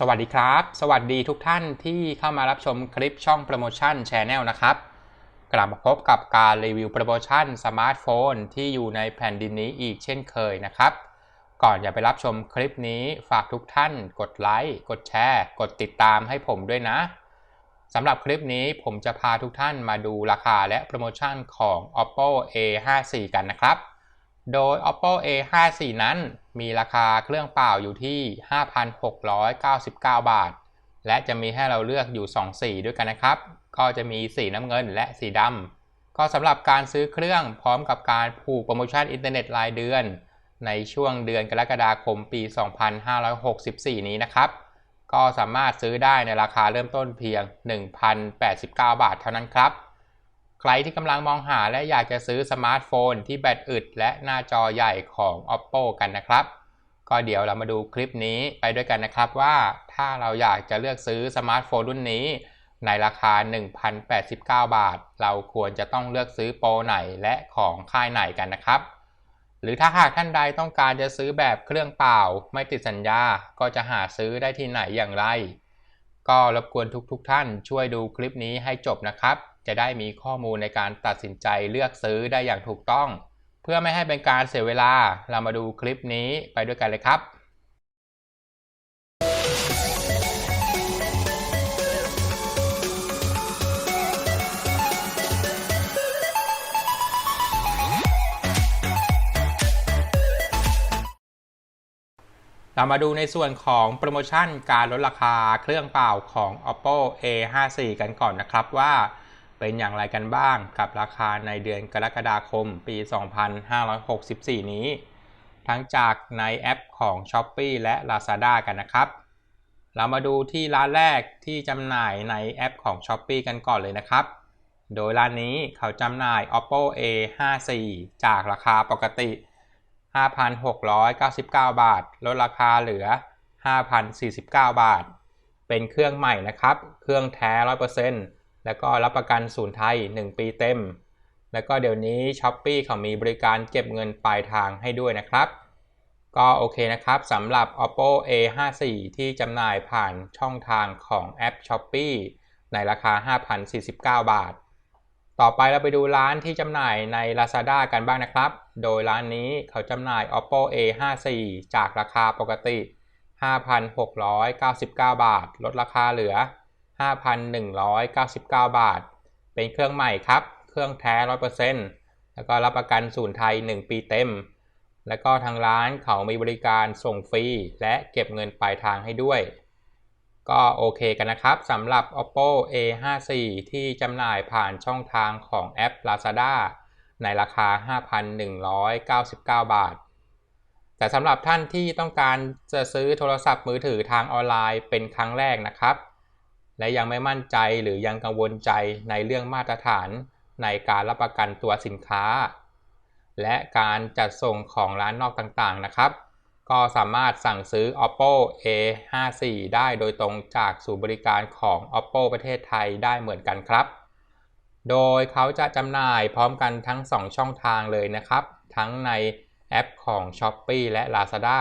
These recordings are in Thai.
สวัสดีครับ สวัสดีทุกท่านที่เข้ามารับชมคลิปช่องโปรโมชั่นช n แนลนะครับ กลับมาพบกับการรีวิวโปรโมชั่นสมาร์ทโฟนที่อยู่ในแผ่นดินนี้อีกเช่นเคยนะครับ ก่อนอย่าไปรับชมคลิปนี้ฝากทุกท่าน กดไลค์ กดแชร์ กดติดตามให้ผมด้วยนะสำหรับคลิปนี้ผมจะพาทุกท่านมาดูราคาและโปรโมชั่นของ oppo a54 กันนะครับ โดย oppo a54 นั้นมีราคาเครื่องเปล่าอยู่ที่ 5,699 บาท และจะมีให้เราเลือกอยู่ 2 สีด้วยกันนะครับ ก็จะมีสีน้ำเงินและสีดำ ก็สำหรับการซื้อเครื่องพร้อมกับการผูกโปรโมชั่นอินเทอร์เน็ตรายเดือน ในช่วงเดือนกรกฎาคมปี 2564 นี้นะครับ ก็สามารถซื้อได้ในราคาเริ่มต้นเพียง 1,089 บาทเท่านั้นครับ ใครที่กำลังมองหาและอยากจะซื้อสมาร์ทโฟนที่แบตอึดและหน้าจอใหญ่ของ oppo กันนะครับ ก็เดี๋ยวเรามาดูคลิปนี้ไปด้วยกันนะครับว่าถ้าเราอยากจะเลือกซื้อสมาร์ทโฟนรุ่นนี้ ในราคา 1,089 บาท เราควรจะต้องเลือกซื้อโปรไหนและของค่ายไหนกันนะครับ หรือถ้าหากท่านใดต้องการจะซื้อแบบเครื่องเปล่า ไม่ติดสัญญา ก็จะหาซื้อได้ที่ไหนอย่างไร ก็รบกวนทุกๆทท่านช่วยดูคลิปนี้ให้จบนะครับ จะได้มีข้อมูลในการตัดสินใจเลือกซื้อได้อย่างถูกต้อง เพื่อไม่ให้เป็นการเสียเวลาเรามาดูคลิปนี้ไปด้วยกันเลยครับเรามาดูในส่วนของโปรโมชั่นการลดราคาเครื่องเป่าของ oppo a54 กันก่อนนะครับว่า เป็นอย่างไรกันบ้างกับราคาในเดือนกรกฎาคมปี 2564 นี้ ทั้งจากในแอปของ s h อ p e e และ Lazada กันนะครับ เรามาดูที่ร้านแรกที่จำหน่ายในแอปของ s h อ p e e กันก่อนเลยนะครับ โดยร้านนี้เขาจำหน่าย oppo a54 จากราคาปกติ 5,699 บาท ลดราคาเหลือ 5,049 บาท เป็นเครื่องใหม่นะครับ เครื่องแท้ 100% แล้วก็รับประกันศูนย์ไทย 1 ปีเต็ม แล้วก็เดี๋ยวนี้ s h อ p e e เขามีบริการเก็บเงินปลายทางให้ด้วยนะครับ ก็โอเคนะครับสำหรับ oppo a54 ที่จำหน่ายผ่านช่องทางของแอป s h อ p e e ในราคา 5,049 บาท ต่อไปเราไปดูร้านที่จำหน่ายใน Lazada กันบ้างนะครับ โดยร้านนี้เขาจำหน่าย oppo a54 จากราคาปกติ 5,699 บาท ลดราคาเหลือ 5,199 บาท เป็นเครื่องใหม่ครับ เครื่องแท้ 100%แล้วก็รับประกันศูนย์ไทย 1 ปีเต็ม แล้วก็ทางร้านเขามีบริการส่งฟรี และเก็บเงินปลายทางให้ด้วย ก็โอเคกันนะครับสำหรับ oppo a54 ที่จำหน่ายผ่านช่องทางของแอป lazada ในราคา 5,199 บาท แต่สำหรับท่านที่ต้องการจะซื้อโทรศัพท์มือถือทางออนไลน์เป็นครั้งแรกนะครับ และยังไม่มั่นใจหรือยังกังวลใจในเรื่องมาตรฐานในการรับประกันตัวสินค้า และการจัดส่งของร้านนอกต่างๆนะครับ ก็สามารถสั่งซื้อ oppo a54 ได้โดยตรงจากศูนย์บริการของ oppo ประเทศไทยได้เหมือนกันครับ โดยเขาจะจำหน่ายพร้อมกันทั้ง 2 ช่องทางเลยนะครับ ทั้งในแอปของ s h อ p e e และ Lazada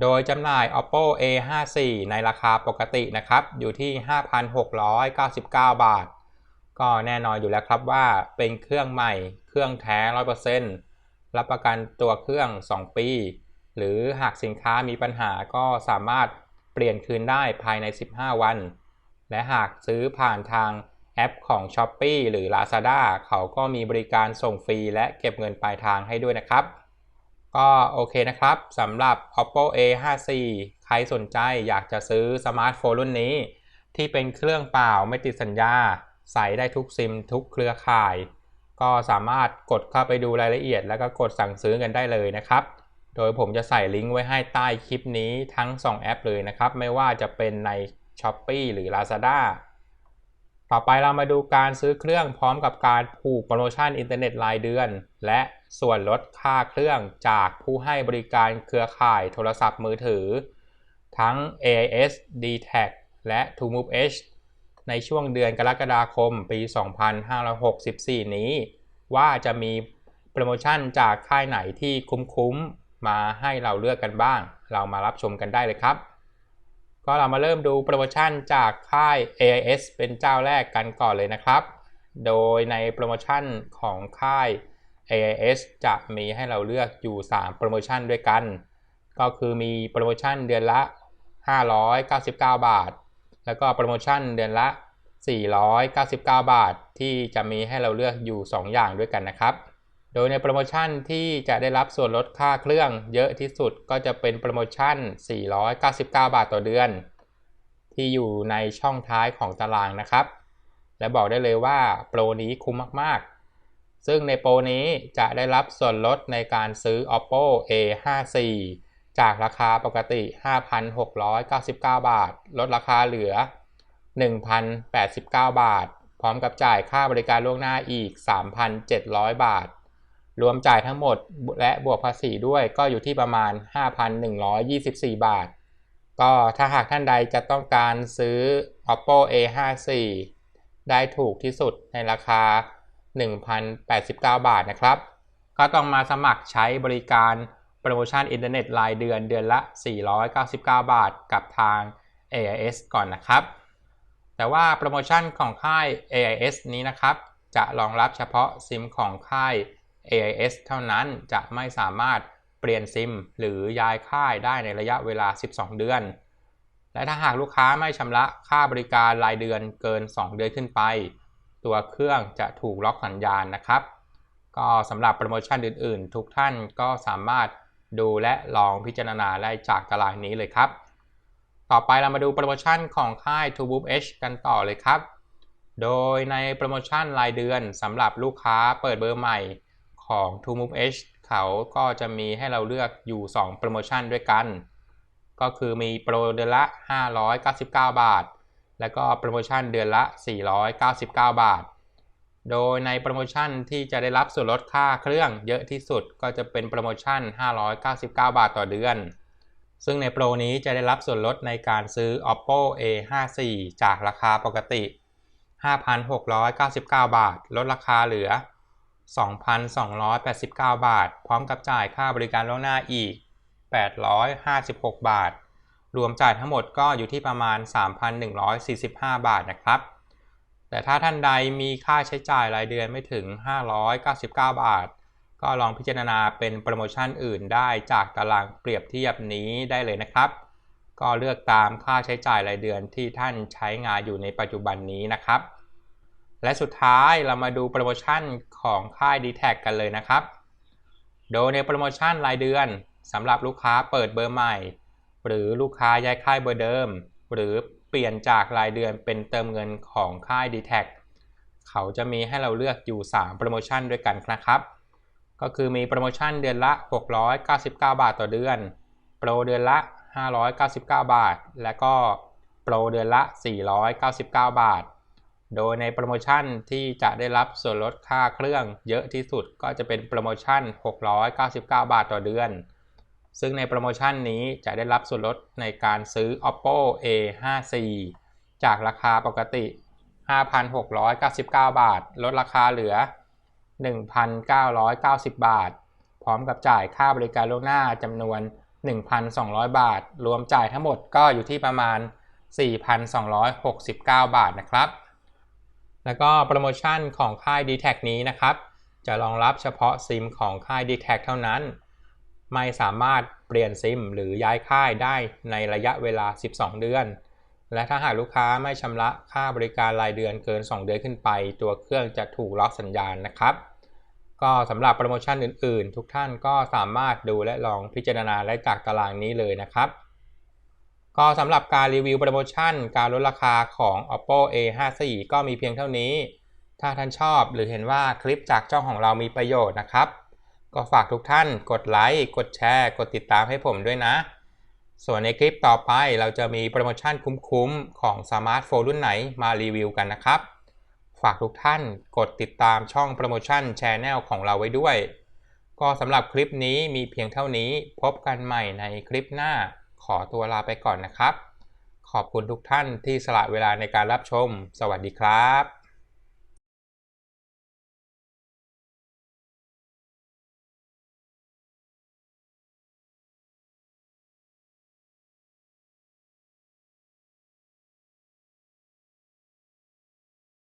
โดยจำหน่าย oppo a54 ในราคาปกตินะครับ อยู่ที่ 5,699 บาท ก็แน่นอนอยู่แล้วครับว่าเป็นเครื่องใหม่ เครื่องแท้ 100%รับประกันตัวเครื่อง 2 ปี หรือหากสินค้ามีปัญหาก็สามารถเปลี่ยนคืนได้ภายใน 15 วัน และหากซื้อผ่านทางแอปของ s h อ p e e หรือ Lazada เขาก็มีบริการส่งฟรีและเก็บเงินปลายทางให้ด้วยนะครับ ก็โอเคนะครับสำหรับ oppo a54 ใครสนใจอยากจะซื้อสมาร์ทโฟนรุ่นนี้ ที่เป็นเครื่องเปล่าไม่ติดสัญญา ใส่ได้ทุกซิมทุกเครือข่าย ก็สามารถกดเข้าไปดูรายละเอียด แล้วก็กดสั่งซื้อกันได้เลยนะครับ โดยผมจะใส่ลิงก์ไว้ให้ใต้คลิปนี้ทั้ง 2 แอปเลยนะครับ ไม่ว่าจะเป็นใน s h อ p e e หรือ Lazada ต่อไปเรามาดูการซื้อเครื่องพร้อมกับการผูกโปรโมชั่นอินเทอร์เน็ตรายเดือน และส่วนลดค่าเครื่องจากผู้ให้บริการเครือข่ายโทรศัพท์มือถือ ทั้ง AIS d t a c และ TrueMove H ในช่วงเดือนกรกฎาคมปี 2564 นี้ ว่าจะมีโปรโมชั่นจากค่ายไหนที่คุ้มๆ มาให้เราเลือกกันบ้าง เรามารับชมกันได้เลยครับ ก็เรามาเริ่มดูโปรโมชั่นจากค่าย AIS เป็นเจ้าแรกกันก่อนเลยนะครับ โดยในโปรโมชั่นของค่าย AIS จะมีให้เราเลือกอยู่ 3 โปรโมชั่นด้วยกัน ก็คือมีโปรโมชั่นเดือนละ 599 บาท แล้วก็โปรโมชั่นเดือนละ 499 บาท ที่จะมีให้เราเลือกอยู่ 2 อย่างด้วยกันนะครับ โดยในโปรโมชั่นที่จะได้รับส่วนลดค่าเครื่องเยอะที่สุดก็จะเป็นโปรโมชั่น 499 บาทต่อเดือน ที่อยู่ในช่องท้ายของตารางนะครับ และบอกได้เลยว่าโปรนี้คุ้มมากๆ ซึ่งในโปรนี้จะได้รับส่วนลดในการซื้อ oppo a 5 4 จากราคาปกติ 5,699 บาท ลดราคาเหลือ 1,089 บาท พร้อมกับจ่ายค่าบริการล่วงหน้าอีก 3,700 บาท รวมจ่ายทั้งหมดและบวกภาษีด้วยก็อยู่ที่ประมาณ 5,124 บาท ก็ถ้าหากท่านใดจะต้องการซื้อ oppo a 5 4ได้ถูกที่สุดในราคา 1,089 บาทนะครับ ก็ต้องมาสมัครใช้บริการโปรโมชั่นอินเทอร์เน็ตรายเดือนเดือนละ 499 บาทกับทาง AIS ก่อนนะครับ แต่ว่าโปรโมชั่นของค่าย AIS นี้นะครับ จะรองรับเฉพาะซิมของค่าย AIS เท่านั้นจะไม่สามารถเปลี่ยนซิม หรือย้ายค่ายได้ในระยะเวลา 12 เดือน และถ้าหากลูกค้าไม่ชำระค่าบริการรายเดือนเกิน 2 เดือนขึ้นไป ตัวเครื่องจะถูกล็อกสัญญาณนะครับ ก็สำหรับโปรโมชั่นอื่นๆ ทุกท่านก็สามารถดูและลองพิจารณาได้จากตารางนี้เลยครับ ต่อไปเรามาดูโปรโมชั่นของค่าย t o b o o H กันต่อเลยครับ โดยในโปรโมชั่นรายเดือนสำหรับลูกค้าเปิดเบอร์ใหม่ ของ t o m o v e H เขาก็จะมีให้เราเลือกอยู่ 2 โปรโมชั่นด้วยกัน ก็คือมีโปรเดือนละ 599 บาท และก็โปรโมชั่นเดือนละ 499 บาท โดยในโปรโมชั่นที่จะได้รับส่วนลดค่าเครื่องเยอะที่สุดก็จะเป็นโปรโมชั่น 599 บาทต่อเดือนซึ่งในโปรนี้จะได้รับส่วนลดในการซื้อ oppo a 5 4จากราคาปกติ 5,699 บาท ลดราคาเหลือ 2,289 บาท พร้อมกับจ่ายค่าบริการล่วงหน้าอีก 856 บาท รวมจ่ายทั้งหมดก็อยู่ที่ประมาณ 3,145 บาทนะครับ แต่ถ้าท่านใดมีค่าใช้จ่ายรายเดือนไม่ถึง 599 บาท ก็ลองพิจารณาเป็นโปรโมชั่นอื่นได้จากตารางเปรียบเทียบนี้ได้เลยนะครับ ก็เลือกตามค่าใช้จ่ายรายเดือนที่ท่านใช้งานอยู่ในปัจจุบันนี้นะครับ และสุดท้ายเรามาดูโปรโมชั่นของค่าย d t แทกันเลยนะครับ โดยในโปรโมชั่นรายเดือนสำหรับลูกค้าเปิดเบอร์ใหม่ หรือลูกค้าย้ายค่ายเบอร์เดิม หรือเปลี่ยนจากรายเดือนเป็นเติมเงินของค่าย d t แทเขาจะมีให้เราเลือกอยู่ 3 โปรโมชั่นด้วยกันนะครับ ก็คือมีโปรโมชั่นเดือนละ 699 บาทต่อเดือน โปรเดือนละ 599 บาท และก็โปรเดือนละ 499 บาท โดยในโปรโมชั่นที่จะได้รับส่วนลดค่าเครื่องเยอะที่สุดก็จะเป็นโปรโมชั่น 699 บาทต่อเดือน ซึ่งในโปรโมชั่นนี้จะได้รับส่วนลดในการซื้อ oppo a 5 4จากราคาปกติ 5,699 บาท ลดราคาเหลือ 1,990 บาท พร้อมกับจ่ายค่าบริการล่วงหน้าจำนวน 1,200 บาท รวมจ่ายทั้งหมดก็อยู่ที่ประมาณ 4,269 บาทนะครับ แล้วก็โปรโมชั่นของค่าย d t แทนี้นะครับ จะรองรับเฉพาะซิมของค่าย d t แทเท่านั้น ไม่สามารถเปลี่ยนซิมหรือย้ายค่ายได้ในระยะเวลา 12 เดือน และถ้าหากลูกค้าไม่ชำระค่าบริการรายเดือนเกิน 2 เดือนขึ้นไป ตัวเครื่องจะถูกล็อกสัญญาณนะครับ ก็สำหรับโปรโมชั่นอื่นๆ ทุกท่านก็สามารถดูและลองพิจารณาได้จากตารางนี้เลยนะครับ ก็สำหรับการรีวิวโปรโมชั่น การลดราคาของ oppo a 5 4 ก็มีเพียงเท่านี้ ถ้าท่านชอบหรือเห็นว่าคลิปจากช่องของเรามีประโยชน์นะครับ ก็ฝากทุกท่านกดไลค์กดแชร์ กดติดตามให้ผมด้วยนะ ส่วนในคลิปต่อไปเราจะมีโปรโมชั่นคุ้มๆ ของสมาร์ทโฟนรุ่นไหนมารีวิวกันนะครับ ฝากทุกท่านกดติดตามช่องโปรโมชั่นแชนแนลของเราไว้ด้วย ก็สำหรับคลิปนี้มีเพียงเท่านี้ พบกันใหม่ในคลิปหน้า ขอตัวลาไปก่อนนะครับ ขอบคุณทุกท่านที่สละเวลาในการรับชม สวัสดีครับ